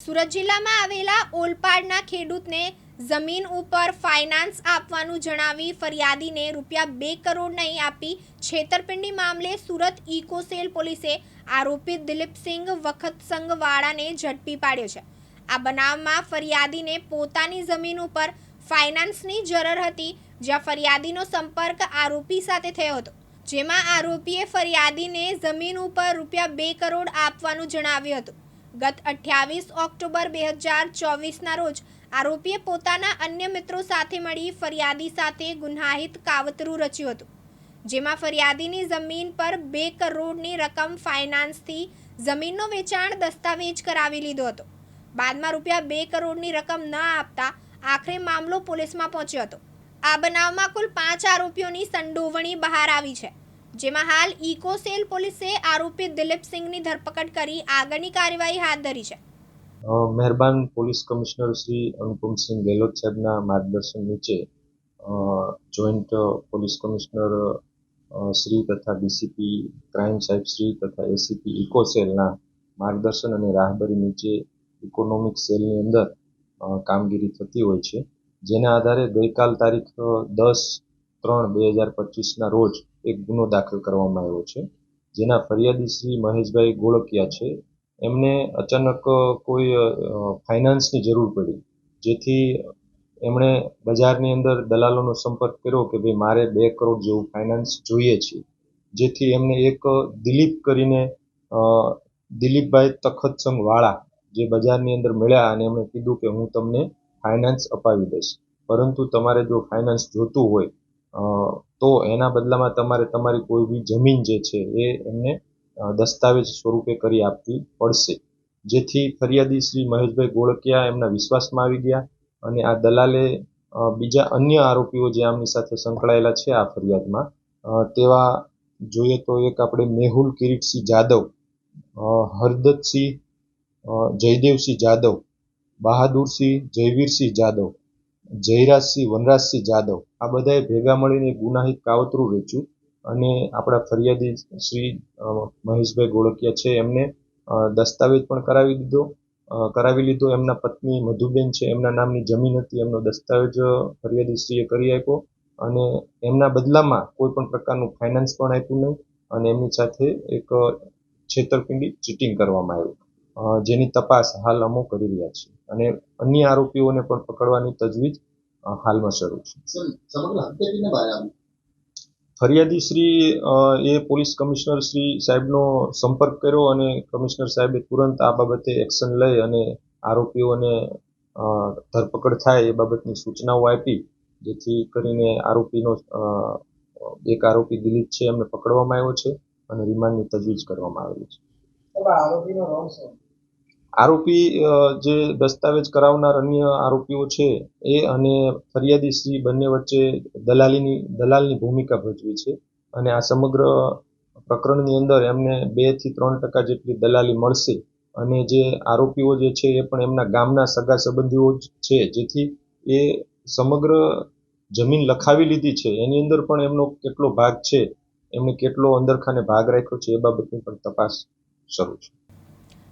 સુરત જિલ્લામાં આવેલા ઓલપાડના ખેડૂતને જમીન ઉપર ફાઇનાન્સ આપવાનું જણાવી ફરિયાદીને રૂપિયા બે કરોડ નહીં આપી છેતરપિંડી મામલે સુરત ઇકોસેલ પોલીસે આરોપી દિલીપસિંહ વખતસંગવાળાને ઝડપી પાડ્યો છે. આ બનાવમાં ફરિયાદીને પોતાની જમીન ઉપર ફાઇનાન્સની જરૂર હતી, જ્યાં ફરિયાદીનો સંપર્ક આરોપી સાથે થયો હતો. જેમાં આરોપીએ ફરિયાદીને જમીન ઉપર રૂપિયા બે કરોડ આપવાનું જણાવ્યું હતું. ગત અઠ્યાવીસ ઓક્ટોબર બે હજાર ચોવીસના રોજ આરોપીએ પોતાના અન્ય મિત્રો સાથે મળી ફરિયાદી સાથે ગુન્હાહિત કાવતરું રચ્યું હતું, જેમાં ફરિયાદીની જમીન પર બે કરોડની રકમ ફાઇનાન્સથી જમીનનો વેચાણ દસ્તાવેજ કરાવી લીધો હતો. બાદમાં રૂપિયા બે કરોડની રકમ ન આપતા આખરે મામલો પોલીસમાં પહોંચ્યો હતો. આ બનાવમાં કુલ પાંચ આરોપીઓની સંડોવણી બહાર આવી છે. જેમાં હાલ ઇકોસેલ પોલીસે આરોપી દિલીપસિંહની ધરપકડ કરી આગળની કાર્યવાહી હાથ ધરી છે. મહેરબાન પોલીસ કમિશનર શ્રી અનુપમસિંહ ગેહલોત સાહેબના માર્ગદર્શન નીચે જોઈન્ટ પોલીસ કમિશનર શ્રી તથા ડીસીપી, ક્રાઇમ સાહેબ શ્રી તથા એસીપી ઇકોસેલના માર્ગદર્શન અને રાહબરી નીચે ઇકોનોમિક સેલની અંદર કામગીરી થતી હોય છે. જેના આધારે ગઈકાલ તારીખ દસ ત્રણ બે હજાર પચીસના રોજ એક ગુનો દાખલ કરવામાં આવ્યો છે, જેના ફરિયાદી શ્રી મહેશભાઈ ગોળકિયા છે. એમને અચાનક કોઈ ફાઇનાન્સની જરૂર પડી, જેથી એમણે બજારની અંદર દલાલોનો સંપર્ક કર્યો કે ભાઈ મારે બે કરોડ જેવું ફાઇનાન્સ જોઈએ છે. જેથી એમને એક દિલીપ કરીને દિલીપભાઈ તખતસંગ વાળા જે બજારની અંદર મળ્યા અને એમણે કીધું કે હું તમને ફાઇનાન્સ અપાવી દઈશ. પરંતુ તમારે જો ફાઇનાન્સ જોતું હોય તો એના બદલામાં તમારે તમારી કોઈ બી જમીન જે છે એ એમને દસ્તાવેજ સ્વરૂપે કરી આપવી પડશે. જેથી ફરિયાદી શ્રી મહેશભાઈ ગોળકિયા એમના વિશ્વાસમાં આવી ગયા અને આ દલાલે બીજા અન્ય આરોપીઓ જે આમની સાથે સંકળાયેલા છે આ ફરિયાદમાં તેવા જોઈએ તો એક આપણે મેહુલ કિરીટસિંહ જાદવ હરદતસિંહ જયદેવસિંહ જાદવ, બહાદુરસિંહ જયવીરસિંહ જાદવ, જયરાજસિંહ વનરાજસિંહ જાદવ આ બધાએ ભેગા મળીને ગુનાહિત કાવતરું રચ્યું અને આપણા ફરિયાદી શ્રી મહેશભાઈ ગોળકિયા છે, એમને દસ્તાવેજ પણ કરાવી દીધો. કરાવી લીધો. એમના પત્ની મધુબેન છે. એમના નામની જમીન હતી. એમનો દસ્તાવેજ ફરિયાદી શ્રીએ કરી આપ્યો અને એમના બદલામાં કોઈ પણ પ્રકારનું ફાઇનાન્સ પણ આપ્યું નહીં અને એમની સાથે એક છેતરપિંડી ચીટિંગ કરવામાં આવ્યું જેની તપાસ હાલ અમો કરી રહ્યા છે. અને અન્ય આરોપીઓને પણ પકડવાની તજવીજ હાલમાં શરૂ છે. ફરિયાદી શ્રી એ પોલીસ કમિશનર શ્રી સાહેબનો સંપર્ક કર્યો અને કમિશનર સાહેબે તુરંત આ બાબતે એક્શન લઈ અને આરોપીઓને ધરપકડ થાય એ બાબતની સૂચનાઓ આપી જેથી કરીને આરોપીનો એક આરોપી દિલીપ છે એમને પકડવામાં આવ્યો છે અને રિમાન્ડની તજવીજ કરવામાં આવેલી છે. આરોપીનો આરોપી જે દસ્તાવેજ કરાવનાર અન્ય આરોપીઓ છે એ અને ફરિયાદી શ્રી બંને વચ્ચે દલાલીની, દલાલની ભૂમિકા ભજવી છે અને આ સમગ્ર પ્રકરણની અંદર એમને બેથી ત્રણ ટકા જેટલી દલાલી મળશે અને જે આરોપીઓ જે છે એ પણ એમના ગામના સગા સંબંધીઓ જ છે, જેથી એ સમગ્ર જમીન લખાવી લીધી છે. એની અંદર પણ એમનો કેટલો ભાગ છે એમને કેટલો અંદરખાને ભાગ રાખ્યો છે એ બાબતની પણ તપાસ શરૂ છે.